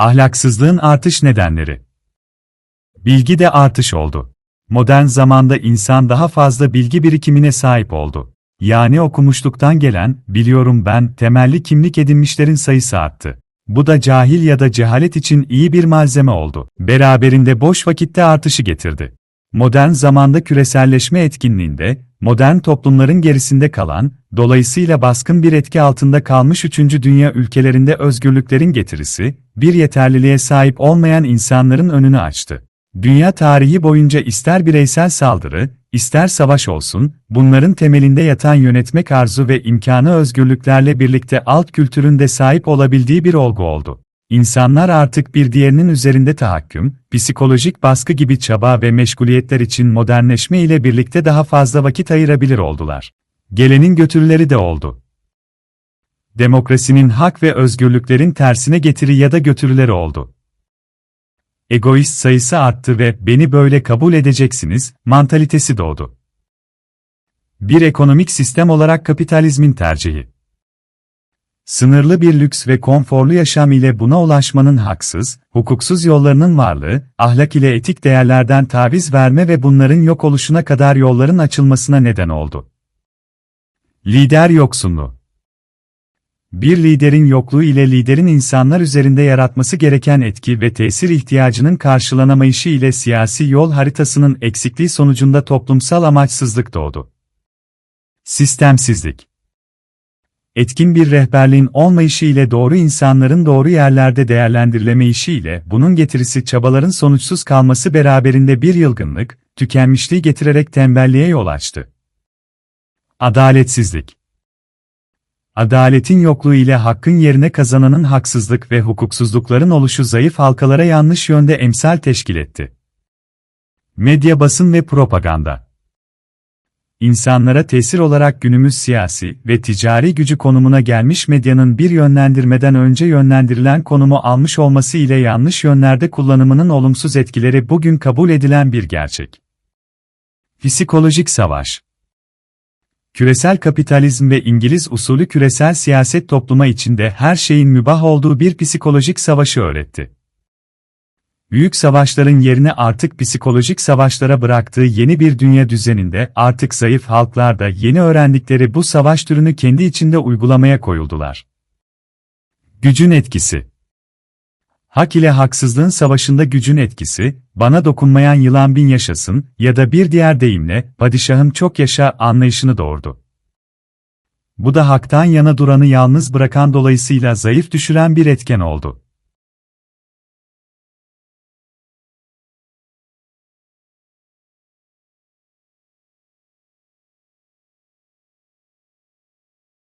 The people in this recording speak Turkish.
Ahlaksızlığın artış nedenleri. Bilgi de artış oldu. Modern zamanda insan daha fazla bilgi birikimine sahip oldu. Yani okumuşluktan gelen, biliyorum ben, temelli kimlik edinmişlerin sayısı arttı. Bu da cahil ya da cehalet için iyi bir malzeme oldu. Beraberinde boş vakitte artışı getirdi. Modern zamanda küreselleşme etkinliğinde, modern toplumların gerisinde kalan, dolayısıyla baskın bir etki altında kalmış 3. dünya ülkelerinde özgürlüklerin getirisi, bir yeterliliğe sahip olmayan insanların önünü açtı. Dünya tarihi boyunca ister bireysel saldırı, ister savaş olsun, bunların temelinde yatan yönetmek arzu ve imkanı özgürlüklerle birlikte alt kültüründe sahip olabildiği bir olgu oldu. İnsanlar artık bir diğerinin üzerinde tahakküm, psikolojik baskı gibi çaba ve meşguliyetler için modernleşme ile birlikte daha fazla vakit ayırabilir oldular. Gelenin götürüleri de oldu. Demokrasinin hak ve özgürlüklerin tersine getiri ya da götürüleri oldu. Egoist sayısı arttı ve beni böyle kabul edeceksiniz mantalitesi doğdu. Bir ekonomik sistem olarak kapitalizmin tercihi. Sınırlı bir lüks ve konforlu yaşam ile buna ulaşmanın haksız, hukuksuz yollarının varlığı, ahlak ile etik değerlerden taviz verme ve bunların yok oluşuna kadar yolların açılmasına neden oldu. Lider yoksunluğu bir liderin yokluğu ile liderin insanlar üzerinde yaratması gereken etki ve tesir ihtiyacının karşılanamayışı ile siyasi yol haritasının eksikliği sonucunda toplumsal amaçsızlık doğdu. Sistemsizlik Etkin bir rehberliğin olmayışı ile doğru insanların doğru yerlerde değerlendirilemeyişi ile bunun getirisi çabaların sonuçsuz kalması beraberinde bir yılgınlık, tükenmişliği getirerek tembelliğe yol açtı. Adaletsizlik Adaletin yokluğu ile hakkın yerine kazananın haksızlık ve hukuksuzlukların oluşu zayıf halkalara yanlış yönde emsal teşkil etti. Medya basın ve propaganda İnsanlara tesir olarak günümüz siyasi ve ticari gücü konumuna gelmiş medyanın bir yönlendirmeden önce yönlendirilen konumu almış olması ile yanlış yönlerde kullanımının olumsuz etkileri bugün kabul edilen bir gerçek. Psikolojik savaş Küresel kapitalizm ve İngiliz usulü küresel siyaset topluma içinde her şeyin mübah olduğu bir psikolojik savaşı öğretti. Büyük savaşların yerini artık psikolojik savaşlara bıraktığı yeni bir dünya düzeninde artık zayıf halklar da yeni öğrendikleri bu savaş türünü kendi içinde uygulamaya koyuldular. Gücün etkisi Hak ile haksızlığın savaşında gücün etkisi, bana dokunmayan yılan bin yaşasın ya da bir diğer deyimle, padişahım çok yaşa anlayışını doğurdu. Bu da haktan yana duranı yalnız bırakan dolayısıyla zayıf düşüren bir etken oldu.